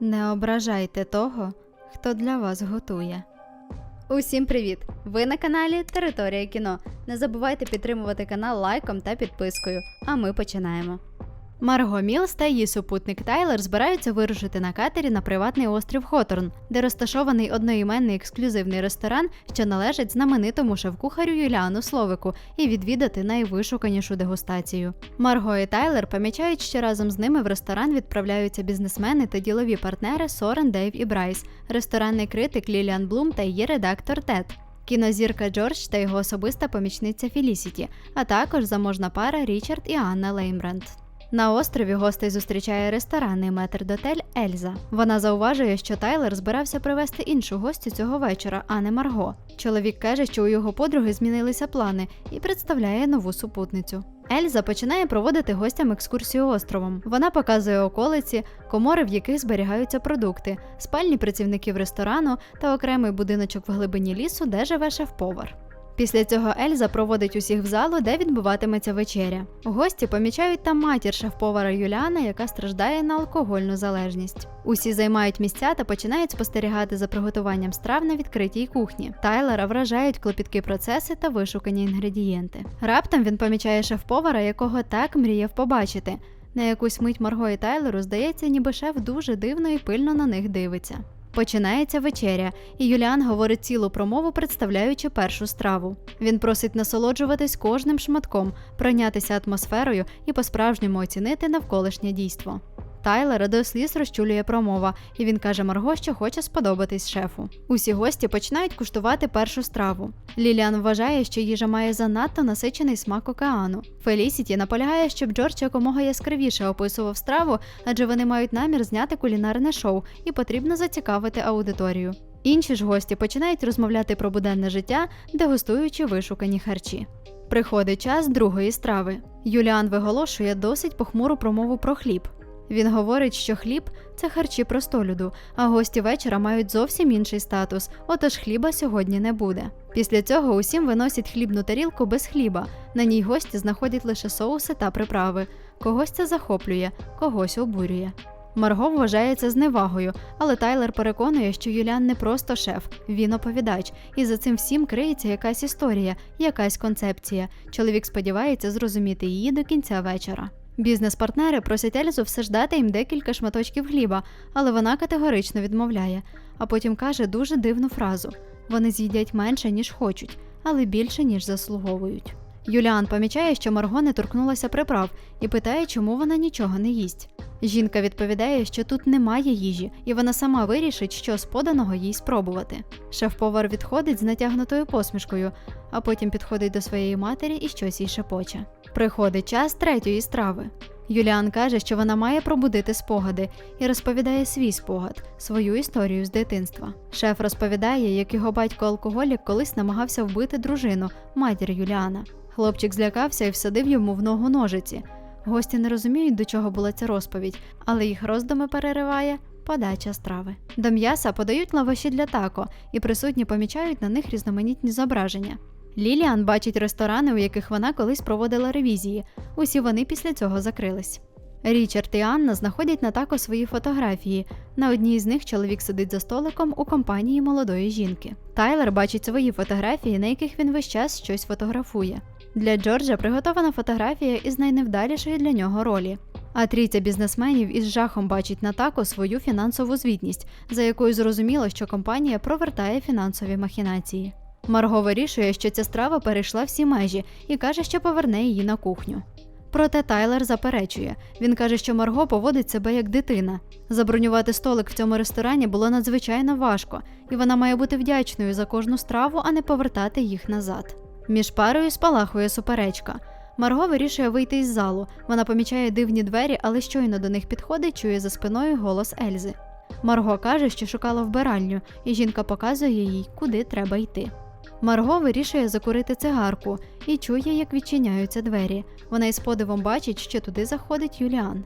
Не ображайте того, хто для вас готує. Усім привіт! Ви на каналі Територія кіно. Не забувайте підтримувати канал лайком та підпискою. А ми починаємо. Марго Мілс та її супутник Тайлер збираються вирушити на катері на приватний острів Хоторн, де розташований одноіменний ексклюзивний ресторан, що належить знаменитому шеф-кухарю Юліану Словику, і відвідати найвишуканішу дегустацію. Марго і Тайлер помічають, що разом з ними в ресторан відправляються бізнесмени та ділові партнери Сорен, Дейв і Брайс, ресторанний критик Ліліан Блум та її редактор Тед. Кінозірка Джордж та його особиста помічниця Фелісіті, а також заможна пара Річард і Анна Леймбранд. На острові гостей зустрічає ресторанний метрдотель Ельза. Вона зауважує, що Тайлер збирався привезти іншу гостю цього вечора, а не Марго. Чоловік каже, що у його подруги змінилися плани і представляє нову супутницю. Ельза починає проводити гостям екскурсію островом. Вона показує околиці, комори, в яких зберігаються продукти, спальні працівників ресторану та окремий будиночок в глибині лісу, де живе шеф-повар. Після цього Ельза проводить усіх в залу, де відбуватиметься вечеря. Гості помічають там матір шеф-повара Юліана, яка страждає на алкогольну залежність. Усі займають місця та починають спостерігати за приготуванням страв на відкритій кухні. Тайлера вражають клопіткі процеси та вишукані інгредієнти. Раптом він помічає шеф-повара, якого так мріяв побачити. На якусь мить Марго і Тайлеру здається, ніби шеф дуже дивно і пильно на них дивиться. Починається вечеря, і Юліан говорить цілу промову, представляючи першу страву. Він просить насолоджуватись кожним шматком, пройнятися атмосферою і по-справжньому оцінити навколишнє дійство. Тайлера до сліз розчулює промова, і він каже Марго, що хоче сподобатись шефу. Усі гості починають куштувати першу страву. Ліліан вважає, що їжа має занадто насичений смак океану. Фелісіті наполягає, щоб Джордж якомога яскравіше описував страву, адже вони мають намір зняти кулінарне шоу і потрібно зацікавити аудиторію. Інші ж гості починають розмовляти про буденне життя, дегустуючи вишукані харчі. Приходить час другої страви. Юліан виголошує досить похмуру промову про хліб. Він говорить, що хліб це харчі простолюду, а гості вечора мають зовсім інший статус, отож хліба сьогодні не буде. Після цього усім виносять хлібну тарілку без хліба. На ній гості знаходять лише соуси та приправи. Когось це захоплює, когось обурює. Марго вважає це зневагою, але Тайлер переконує, що Юліан не просто шеф, він оповідач, і за цим всім криється якась історія, якась концепція. Чоловік сподівається зрозуміти її до кінця вечора. Бізнес-партнери просять Ельзу все ж дати їм декілька шматочків хліба, але вона категорично відмовляє, а потім каже дуже дивну фразу: вони з'їдять менше, ніж хочуть, але більше, ніж заслуговують. Юліан помічає, що Марго не торкнулася приправ і питає, чому вона нічого не їсть. Жінка відповідає, що тут немає їжі, і вона сама вирішить, що з поданого їй спробувати. Шеф-повар відходить з натягнутою посмішкою, а потім підходить до своєї матері і щось їй шепоче. Приходить час третьої страви. Юліан каже, що вона має пробудити спогади і розповідає свій спогад, свою історію з дитинства. Шеф розповідає, як його батько-алкоголік колись намагався вбити дружину, матір Юліана. Хлопчик злякався і всадив йому в ногу ножиці. Гості не розуміють, до чого була ця розповідь, але їх роздуми перериває подача страви. До м'яса подають лаваші для тако, і присутні помічають на них різноманітні зображення. Ліліан бачить ресторани, у яких вона колись проводила ревізії. Усі вони після цього закрились. Річард і Анна знаходять на тако свої фотографії. На одній з них чоловік сидить за столиком у компанії молодої жінки. Тайлер бачить свої фотографії, на яких він весь час щось фотографує. Для Джорджа приготована фотографія із найневдалішої для нього ролі. А трійця бізнесменів із жахом бачить на тако свою фінансову звітність, за якою зрозуміло, що компанія провертає фінансові махінації. Марго вирішує, що ця страва перейшла всі межі і каже, що поверне її на кухню. Проте Тайлер заперечує. Він каже, що Марго поводить себе як дитина. Забронювати столик в цьому ресторані було надзвичайно важко, і вона має бути вдячною за кожну страву, а не повертати їх назад. Між парою спалахує суперечка. Марго вирішує вийти із залу. Вона помічає дивні двері, але щойно до них підходить, чує за спиною голос Ельзи. Марго каже, що шукала вбиральню, і жінка показує їй, куди треба йти. Марго вирішує закурити цигарку і чує, як відчиняються двері. Вона із подивом бачить, що туди заходить Юліан.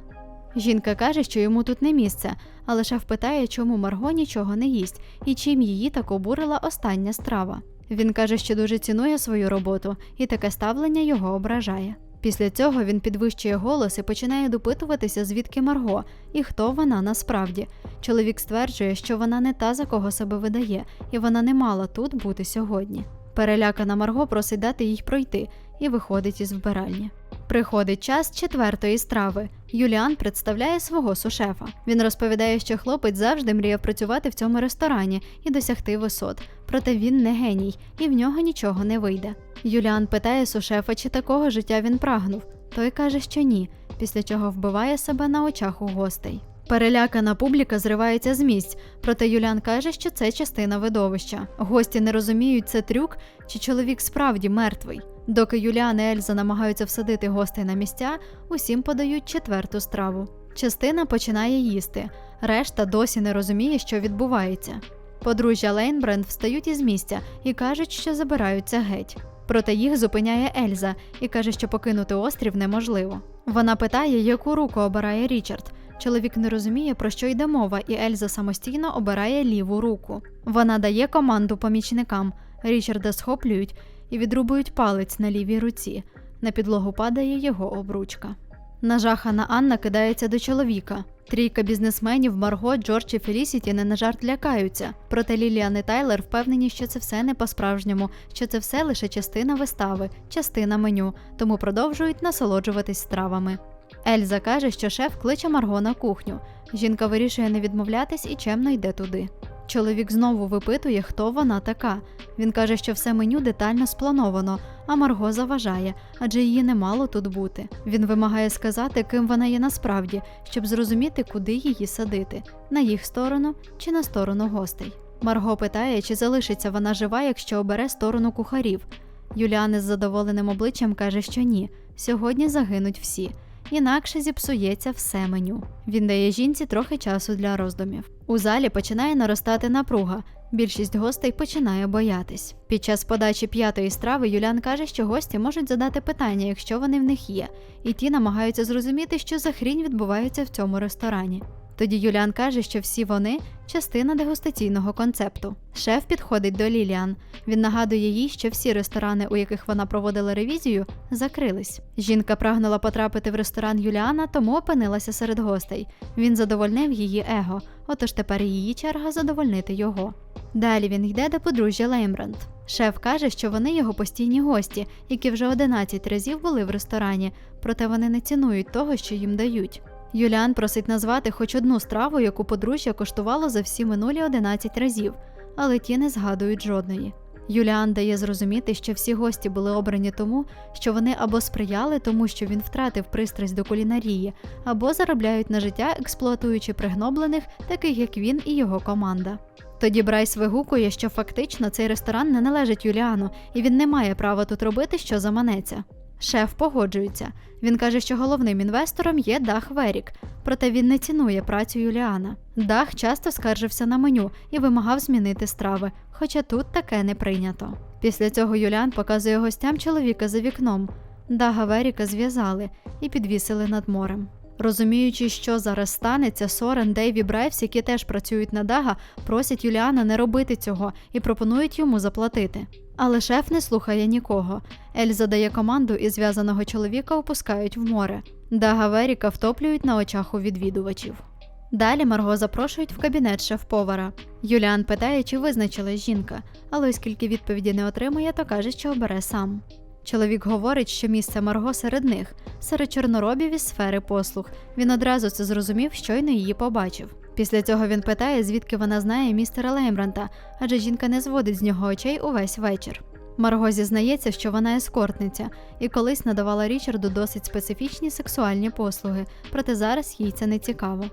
Жінка каже, що йому тут не місце, але шеф питає, чому Марго нічого не їсть і чим її так обурила остання страва. Він каже, що дуже цінує свою роботу, і таке ставлення його ображає. Після цього він підвищує голос і починає допитуватися, звідки Марго і хто вона насправді. Чоловік стверджує, що вона не та, за кого себе видає, і вона не мала тут бути сьогодні. Перелякана Марго просить дати їй пройти і виходить із вбиральні. Приходить час четвертої страви. Юліан представляє свого сушефа. Він розповідає, що хлопець завжди мріяв працювати в цьому ресторані і досягти висот. Проте він не геній, і в нього нічого не вийде. Юліан питає сушефа, чи такого життя він прагнув. Той каже, що ні, після чого вбиває себе на очах у гостей. Перелякана публіка зривається з місць, проте Юліан каже, що це частина видовища. Гості не розуміють, це трюк, чи чоловік справді мертвий. Доки Юліан і Ельза намагаються всадити гостей на місця, усім подають четверту страву. Частина починає їсти, решта досі не розуміє, що відбувається. Подружжя Лейнбренд встають із місця і кажуть, що забираються геть. Проте їх зупиняє Ельза і каже, що покинути острів неможливо. Вона питає, яку руку обирає Річард. Чоловік не розуміє, про що йде мова, і Ельза самостійно обирає ліву руку. Вона дає команду помічникам. Річарда схоплюють і відрубують палець на лівій руці. На підлогу падає його обручка. Нажахана Анна кидається до чоловіка. Трійка бізнесменів Марго, Джордж і Фелісіті не на жарт лякаються. Проте Ліліан і Тайлер впевнені, що це все не по-справжньому, що це все лише частина вистави, частина меню, тому продовжують насолоджуватись стравами. Ельза каже, що шеф кличе Марго на кухню. Жінка вирішує не відмовлятись і чемно йде туди. Чоловік знову випитує, хто вона така. Він каже, що все меню детально сплановано, а Марго заважає, адже її не мало тут бути. Він вимагає сказати, ким вона є насправді, щоб зрозуміти, куди її садити на їх сторону чи на сторону гостей. Марго питає, чи залишиться вона жива, якщо обере сторону кухарів. Юліан із задоволеним обличчям каже, що ні. Сьогодні загинуть всі. Інакше зіпсується все меню. Він дає жінці трохи часу для роздумів. У залі починає наростати напруга. Більшість гостей починає боятись. Під час подачі п'ятої страви Юліан каже, що гості можуть задати питання, якщо вони в них є, і ті намагаються зрозуміти, що за хрінь відбувається в цьому ресторані. Тоді Юліан каже, що всі вони частина дегустаційного концепту. Шеф підходить до Ліліан. Він нагадує їй, що всі ресторани, у яких вона проводила ревізію, закрились. Жінка прагнула потрапити в ресторан Юліана, тому опинилася серед гостей. Він задовольнив її его, отож тепер її черга задовольнити його. Далі він йде до подружжя Леймбранд. Шеф каже, що вони його постійні гості, які вже 11 разів були в ресторані, проте вони не цінують того, що їм дають. Юліан просить назвати хоч одну страву, яку подружжя коштувало за всі минулі 11 разів, але ті не згадують жодної. Юліан дає зрозуміти, що всі гості були обрані тому, що вони або сприяли тому, що він втратив пристрасть до кулінарії, або заробляють на життя, експлуатуючи пригноблених, таких як він і його команда. Тоді Брайс вигукує, що фактично цей ресторан не належить Юліану, і він не має права тут робити, що заманеться. Шеф погоджується. Він каже, що головним інвестором є Дах Верік, проте він не цінує працю Юліана. Дах часто скаржився на меню і вимагав змінити страви, хоча тут таке не прийнято. Після цього Юліан показує гостям чоловіка за вікном. Дага Веріка зв'язали і підвісили над морем. Розуміючи, що зараз станеться, Сорен, Дейв і Брайвс, які теж працюють на Дага, просять Юліана не робити цього і пропонують йому заплатити. Але шеф не слухає нікого. Ельза дає команду і зв'язаного чоловіка опускають в море. Дага Веріка втоплюють на очах у відвідувачів. Далі Марго запрошують в кабінет шеф-повара. Юліан питає, чи визначилась жінка, але оскільки відповіді не отримує, то каже, що обере сам. Чоловік говорить, що місце Марго серед них, серед чорноробів із сфери послуг. Він одразу це зрозумів, щойно її побачив. Після цього він питає, звідки вона знає містера Леймбранта, адже жінка не зводить з нього очей увесь вечір. Марго зізнається, що вона ескортниця і колись надавала Річарду досить специфічні сексуальні послуги, проте зараз їй це не цікаво.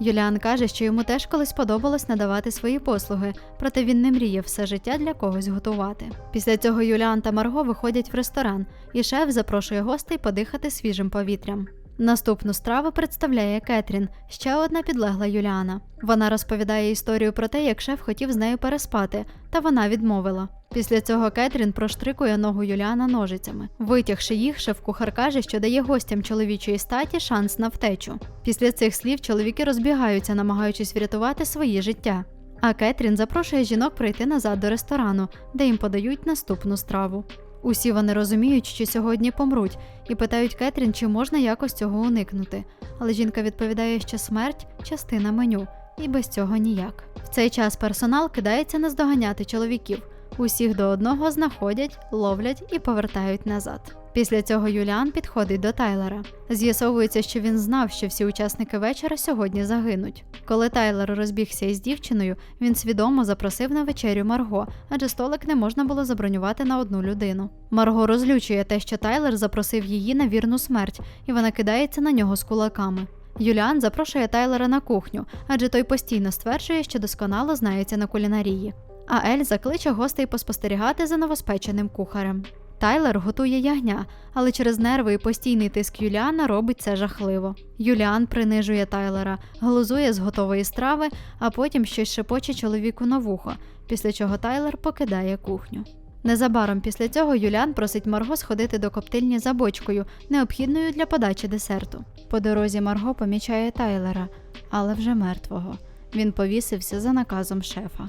Юліан каже, що йому теж колись подобалось надавати свої послуги, проте він не мріяв все життя для когось готувати. Після цього Юліан та Марго виходять в ресторан, і шеф запрошує гостей подихати свіжим повітрям. Наступну страву представляє Кетрін, ще одна підлегла Юліана. Вона розповідає історію про те, як шеф хотів з нею переспати, та вона відмовила. Після цього Кетрін проштрикує ногу Юліана ножицями. Витягши їх, шеф-кухар каже, що дає гостям чоловічої статі шанс на втечу. Після цих слів чоловіки розбігаються, намагаючись врятувати свої життя. А Кетрін запрошує жінок прийти назад до ресторану, де їм подають наступну страву. Усі вони розуміють, що сьогодні помруть, і питають Кетрін, чи можна якось цього уникнути. Але жінка відповідає, що смерть частина меню, і без цього ніяк. В цей час персонал кидається наздоганяти чоловіків. Усіх до одного знаходять, ловлять і повертають назад. Після цього Юліан підходить до Тайлера. З'ясовується, що він знав, що всі учасники вечора сьогодні загинуть. Коли Тайлер розбігся із дівчиною, він свідомо запросив на вечерю Марго, адже столик не можна було забронювати на одну людину. Марго розлючує те, що Тайлер запросив її на вірну смерть, і вона кидається на нього з кулаками. Юліан запрошує Тайлера на кухню, адже той постійно стверджує, що досконало знається на кулінарії. А Ельза кличе гостей поспостерігати за новоспеченим кухарем. Тайлер готує ягня, але через нерви і постійний тиск Юліана робить це жахливо. Юліан принижує Тайлера, глузує з готової страви, а потім щось шепоче чоловіку на вухо, після чого Тайлер покидає кухню. Незабаром після цього Юліан просить Марго сходити до коптильні за бочкою, необхідною для подачі десерту. По дорозі Марго помічає Тайлера, але вже мертвого. Він повісився за наказом шефа.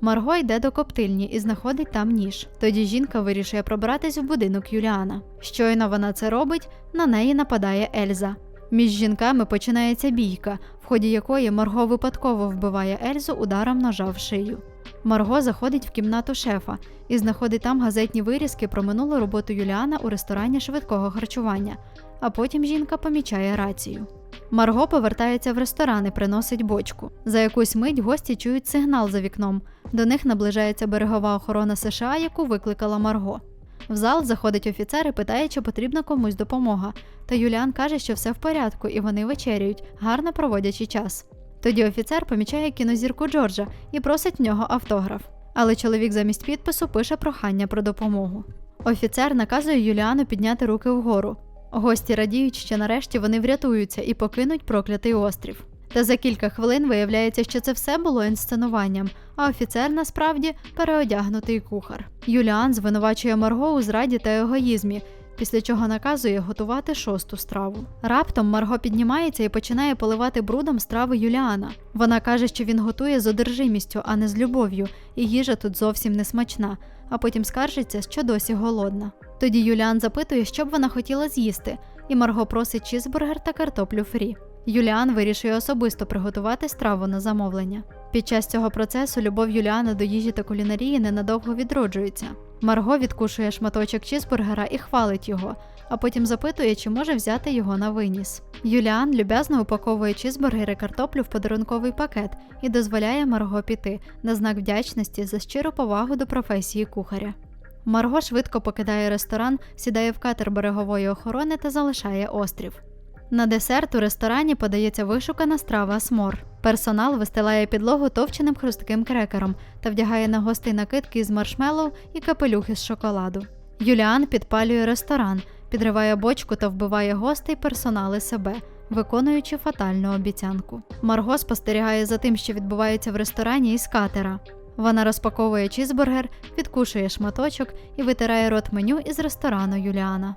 Марго йде до коптильні і знаходить там ніж. Тоді жінка вирішує пробратись в будинок Юліана. Щойно вона це робить, на неї нападає Ельза. Між жінками починається бійка, в ході якої Марго випадково вбиває Ельзу ударом ножа в шию. Марго заходить в кімнату шефа і знаходить там газетні вирізки про минулу роботу Юліана у ресторані швидкого харчування, а потім жінка помічає рацію. Марго повертається в ресторан і приносить бочку. За якусь мить гості чують сигнал за вікном. До них наближається берегова охорона США, яку викликала Марго. В зал заходить офіцер і питає, чи потрібна комусь допомога. Та Юліан каже, що все в порядку, і вони вечеряють, гарно проводячи час. Тоді офіцер помічає кінозірку Джорджа і просить в нього автограф. Але чоловік замість підпису пише прохання про допомогу. Офіцер наказує Юліану підняти руки вгору. Гості радіють, що нарешті вони врятуються і покинуть проклятий острів. Та за кілька хвилин виявляється, що це все було інсценуванням, а офіцер насправді переодягнутий кухар. Юліан звинувачує Марго у зраді та егоїзмі, після чого наказує готувати шосту страву. Раптом Марго піднімається і починає поливати брудом страви Юліана. Вона каже, що він готує з одержимістю, а не з любов'ю, і їжа тут зовсім не смачна, а потім скаржиться, що досі голодна. Тоді Юліан запитує, що б вона хотіла з'їсти, і Марго просить чізбургер та картоплю фрі. Юліан вирішує особисто приготувати страву на замовлення. Під час цього процесу любов Юліана до їжі та кулінарії ненадовго відроджується. Марго відкушує шматочок чізбургера і хвалить його, а потім запитує, чи може взяти його на виніс. Юліан люб'язно упаковує чізбургер і картоплю в подарунковий пакет і дозволяє Марго піти на знак вдячності за щиру повагу до професії кухаря. Марго швидко покидає ресторан, сідає в катер берегової охорони та залишає острів. На десерт у ресторані подається вишукана страва смор. Персонал вистилає підлогу товченим хрустким крекером та вдягає на гостей накидки з маршмеллоу і капелюхи з шоколаду. Юліан підпалює ресторан, підриває бочку та вбиває гостей персонали себе, виконуючи фатальну обіцянку. Марго спостерігає за тим, що відбувається в ресторані із катера. Вона розпаковує чізбургер, відкушує шматочок і витирає рот меню із ресторану Юліана.